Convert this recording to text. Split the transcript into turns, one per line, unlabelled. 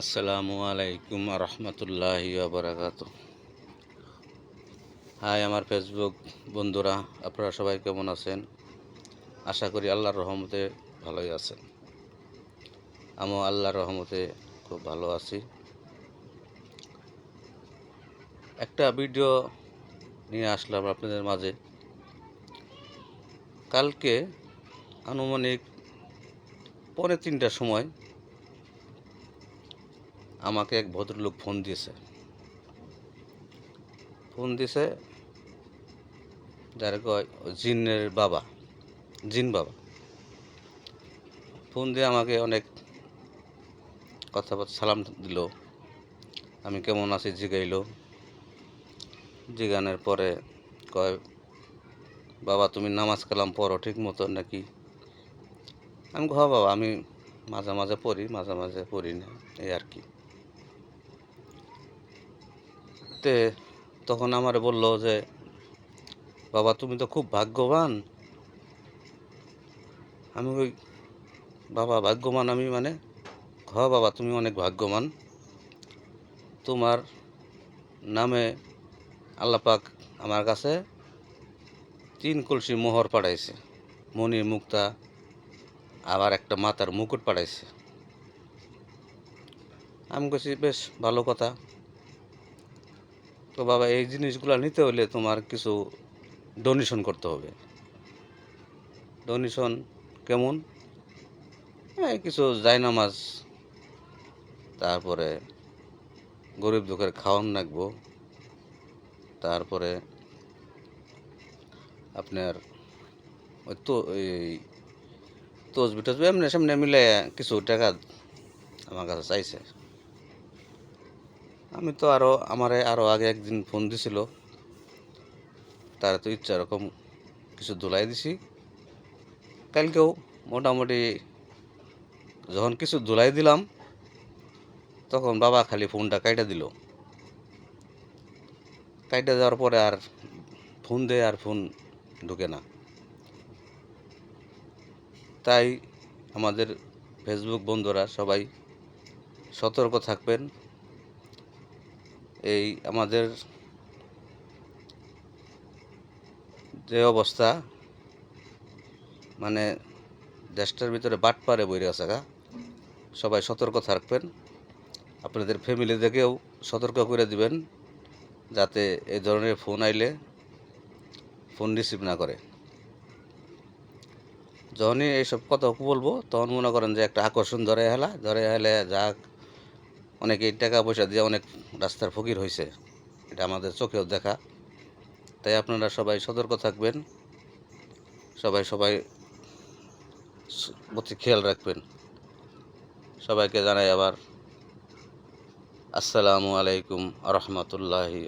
আসসালামু আলাইকুম রহমতুল্লাহি বারাকাত হাই আমার ফেসবুক বন্ধুরা, আপনারা সবাই কেমন আছেন? আশা করি আল্লাহর রহমতে ভালোই আছেন। আমিও আল্লাহর রহমতে খুব ভালো আছি। একটা ভিডিও নিয়ে আসলাম আপনাদের মাঝে। কালকে আনুমানিক পৌনে তিনটার সময় আমাকে এক ভদ্রলোক ফোন দিয়েছে। ফোন দিয়েছে যারা কয় জিনের বাবা, জিন বাবা। ফোন দিয়ে আমাকে অনেক কথাবার্তা সালাম দিল। আমি কেমন আছি? জিগাইল। জিগানের পরে কয়, বাবা, তুমি নামাজ কালাম পড়ো ঠিক মতো নাকি? আমি হ বাবা, আমি মাঝে মাঝে পড়ি, মাঝে মাঝে পড়ি না, এই আর কি। তে তখন আমার বলল যে, বাবা, তুমি তো খুব ভাগ্যবান। আমি ওই বাবা, ভাগ্যবান আমি মানে? হ, বাবা, তুমি অনেক ভাগ্যবান। তোমার নামে আল্লাপাক আমার কাছে তিন কলসি মোহর পাঠাইছে। মনির মুক্তা, আবার একটা মাথার মুকুট পাঠাইছে। আমি কইছি, বেশ, ভালো কথা। তো বাবা, এই জিনিসগুলো নিতে হলে তোমার কিছু ডোনেশন করতে হবে। ডোনেশন কেমন? এই কিছু জায়নামাজ, তারপরে গরিব দুঃখের খাওয়ান রাখব, তারপরে আপনার ওই তো, এই তসবি টসবি এমনি সামনে মিলে কিছু টাকা আমার কাছে চাইছে। আমি তো আরও আমারে আরও আগে একদিন ফোন দিছিল। তার তো ইচ্ছা এরকম কিছু দোলাই দিছি। কালকেও মোটামুটি যখন কিছু দোলাই দিলাম, তখন বাবা খালি ফোনটা কাইটা দিল। কাইটা দেওয়ার পরে আর ফোন দেয় আর ফোন ঢুকে না। তাই আমাদের ফেসবুক বন্ধুরা সবাই সতর্ক থাকবেন। এই আমাদের যে অবস্থা মানে দেশটার ভিতরে বাট পারে বইরে আছে গা সবাই সতর্ক থাকবেন। আপনাদের ফ্যামিলি ফ্যামিলিদেরকেও সতর্ক করে দিবেন, যাতে এই ধরনের ফোন আইলে ফোন রিসিভ না করে। যখনই এইসব কথা বলব, তখন মনে করেন যে একটা আকর্ষণ ধরে হেলা, ধরে হেলে যাক। অনেকে টাকা পয়সা দিয়ে অনেক রাস্তার ফকির হয়েছে এটা আমাদের চোখেও দেখা। তাই আপনারা সবাই সতর্ক থাকবেন। সবাই সবাই প্রতি খেয়াল রাখবেন। সবাইকে জানাই আবার, আসসালামু আলাইকুম আ রহমতুল্লাহি